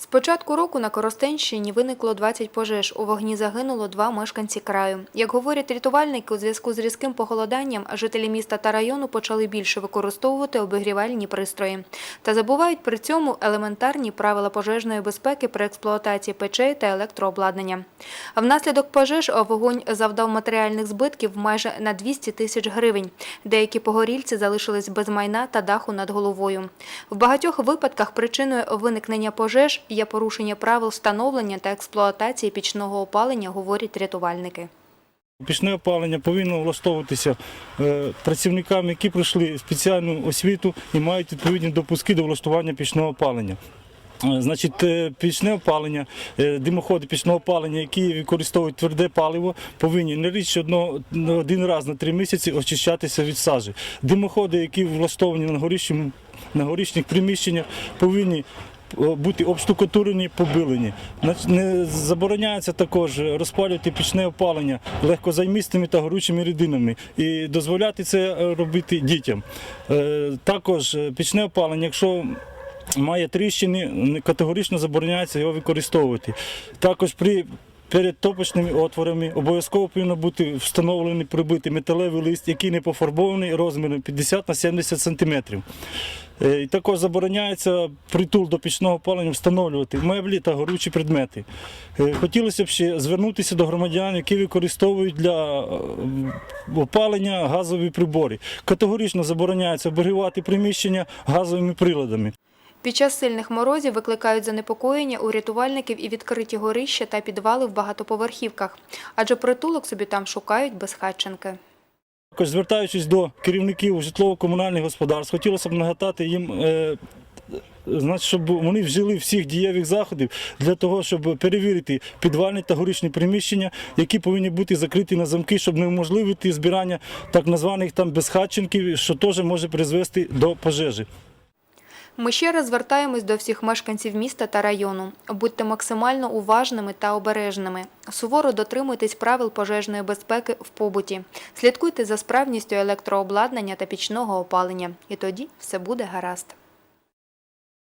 З початку року на Коростенщині виникло 20 пожеж. У вогні загинуло два мешканці краю. Як говорять рятувальники, у зв'язку з різким похолоданням жителі міста та району почали більше використовувати обігрівальні пристрої. Та забувають при цьому елементарні правила пожежної безпеки при експлуатації печей та електрообладнання. Внаслідок пожеж вогонь завдав матеріальних збитків майже на 200 тисяч гривень. Деякі погорільці залишились без майна та даху над головою. В багатьох випадках причиною виникнення пожеж є порушення правил встановлення та експлуатації пічного опалення, говорять рятувальники. Пічне опалення повинно влаштовуватися е, працівниками, які пройшли спеціальну освіту і мають відповідні допуски до влаштування пічного опалення. Е, Значить, е, пічне опалення, димоходи пічного опалення, які використовують тверде паливо, повинні не рідше одного один раз на три місяці очищатися від сажі. Димоходи, які влаштовані на горішніх приміщеннях, повинні бути обштукатурені, побилені. Не забороняється також розпалювати пічне опалення легкозаймістими та горючими рідинами і дозволяти це е, робити дітям. Е, Також е, пічне опалення, якщо має тріщини, категорично забороняється його використовувати. Також при Перед топочними отворами обов'язково повинно бути встановлений прибитий металевий лист, який не пофарбований розміром 50 на 70 см. І також забороняється притул до пічного опалення встановлювати меблі та горючі предмети. Е, Хотілося б ще звернутися до громадян, які використовують для е, опалення газові прибори. Категорично забороняється обігрівати приміщення газовими приладами. Під час сильних морозів викликають занепокоєння у рятувальників і відкриті горища та підвали в багатоповерхівках, адже притулок собі там шукають безхатченки. Також звертаючись до керівників житлово-комунальних господарств, хотілося б нагадати їм. е, Значить, щоб вони вжили всіх дієвих заходів для того, щоб перевірити підвальні та горішні приміщення, які повинні бути закриті на замки, щоб не уможливити збирання так званих там безхатченків, що теж може призвести до пожежі. Ми ще раз звертаємось до всіх мешканців міста та району. Будьте максимально уважними та обережними. Суворо дотримуйтесь правил пожежної безпеки в побуті. Слідкуйте за справністю електрообладнання та пічного опалення. І тоді все буде гаразд.